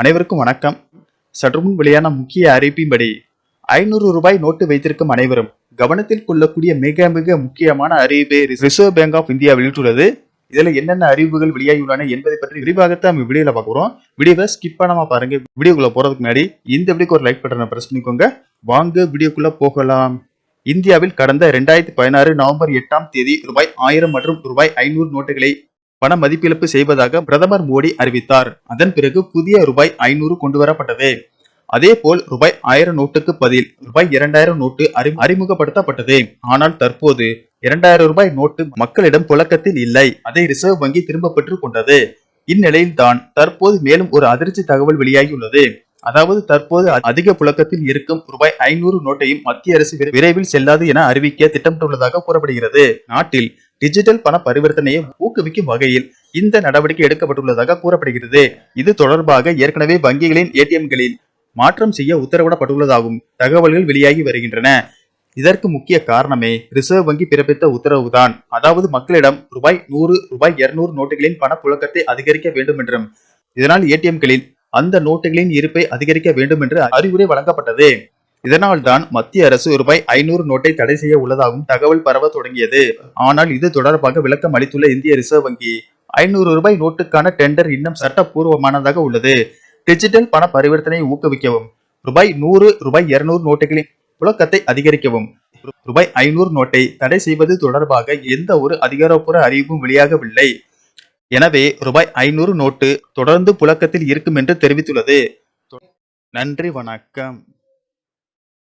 அனைவருக்கும் வணக்கம். சற்று முன் வெளியான முக்கிய அறிவிப்பின்படி ஐநூறு ரூபாய் நோட்டு வைத்திருக்கும் அனைவரும் கவனத்தில் கொள்ளக்கூடிய மிக மிக முக்கியமான அறிவிப்பை ரிசர்வ் பேங்க் ஆஃப் இந்தியா வெளியிட்டுள்ளது. இதுல என்னென்ன அறிவுகள் வெளியாகியுள்ளன என்பதை பற்றி விரிவாகத்தான் நம்ம வீடியோல பார்க்குறோம் வீடியோவை ஸ்கிப் பண்ணாம பாருங்க. வீடியோக்குள்ள போறதுக்கு முன்னாடி இந்த வீடியோக்கு ஒரு லைக் பட்டனை பிரஸ் பண்ணிக்கோங்க. வாங்க வீடியோக்குள்ள போகலாம். இந்தியாவில் கடந்த இரண்டாயிரத்தி பதினாறு நவம்பர் எட்டாம் தேதி ரூபாய் ஆயிரம் மற்றும் ரூபாய் ஐநூறு நோட்டுகளை பண மதிப்பிழப்பு செய்வதாக பிரதமர் மோடி அறிவித்தார். அதன் பிறகு புதிய ரூபாய் ஐநூறு கொண்டு வரப்பட்டது ரூபாய் ஆயிரம் நோட்டுக்கு பதில் ரூபாய் இரண்டாயிரம் நோட்டு அறி அறிமுகப்படுத்தப்பட்டது. ஆனால் தற்போது இரண்டாயிரம் ரூபாய் நோட்டு மக்களிடம் புழக்கத்தில் இல்லை. அதை ரிசர்வ் வங்கி திரும்ப பெற்றுக் கொண்டது. இந்நிலையில் தான் தற்போது மேலும் ஒரு அதிர்ச்சி தகவல் வெளியாகியுள்ளது. அதாவது தற்போது அதிக புழக்கத்தில் இருக்கும் ரூபாய் ஐநூறு நோட்டையும் மத்திய அரசு விரைவில் செல்லாது என அறிவிக்க திட்டமிட்டுள்ளதாக கூறப்படுகிறது. நாட்டில் டிஜிட்டல் பண பரிவர்த்தனையை ஊக்குவிக்கும் வகையில் இந்த நடவடிக்கை எடுக்கப்பட்டுள்ளதாக கூறப்படுகிறது. இது தொடர்பாக ஏற்கனவே வங்கிகளின் ஏடிஎம்களில் மாற்றம் செய்ய உத்தரவிடப்பட்டுள்ளதாகவும் தகவல்கள் வெளியாகி வருகின்றன. இதற்கு முக்கிய காரணமே ரிசர்வ் வங்கி பிறப்பித்த உத்தரவுதான். அதாவது மக்களிடம் ரூபாய் நூறு ரூபாய் இருநூறு நோட்டுகளின் பணப்புழக்கத்தை அதிகரிக்க வேண்டும் என்றும் இதனால் ஏடிஎம்களில் அந்த நோட்டுகளின் இருப்பை அதிகரிக்க வேண்டும் என்று அறிவுரை வழங்கப்பட்டது. இதனால் தான் மத்திய அரசு ரூபாய் ஐநூறு நோட்டை தடை செய்ய உள்ளதாகவும் தகவல் பரவ தொடங்கியது. ஆனால் இது தொடர்பாக விளக்கம் அளித்துள்ள இந்திய ரிசர்வ் வங்கி ஐநூறு ரூபாய் நோட்டுக்கான டெண்டர் இன்னும் சட்டப்பூர்வமானதாக உள்ளது. டிஜிட்டல் பண பரிவர்த்தனையை ஊக்குவிக்கவும் ரூபாய் நூறு ரூபாய் இருநூறு நோட்டுகளின் புழக்கத்தை அதிகரிக்கவும் ரூபாய் ஐநூறு நோட்டை தடை செய்வது தொடர்பாக எந்த ஒரு அதிகாரப்பூர்வ அறிவிப்பும் வெளியாகவில்லை. எனவே ரூபாய் ஐநூறு நோட்டு தொடர்ந்து புழக்கத்தில் இருக்கும் என்று தெரிவித்துள்ளது. நன்றி வணக்கம்.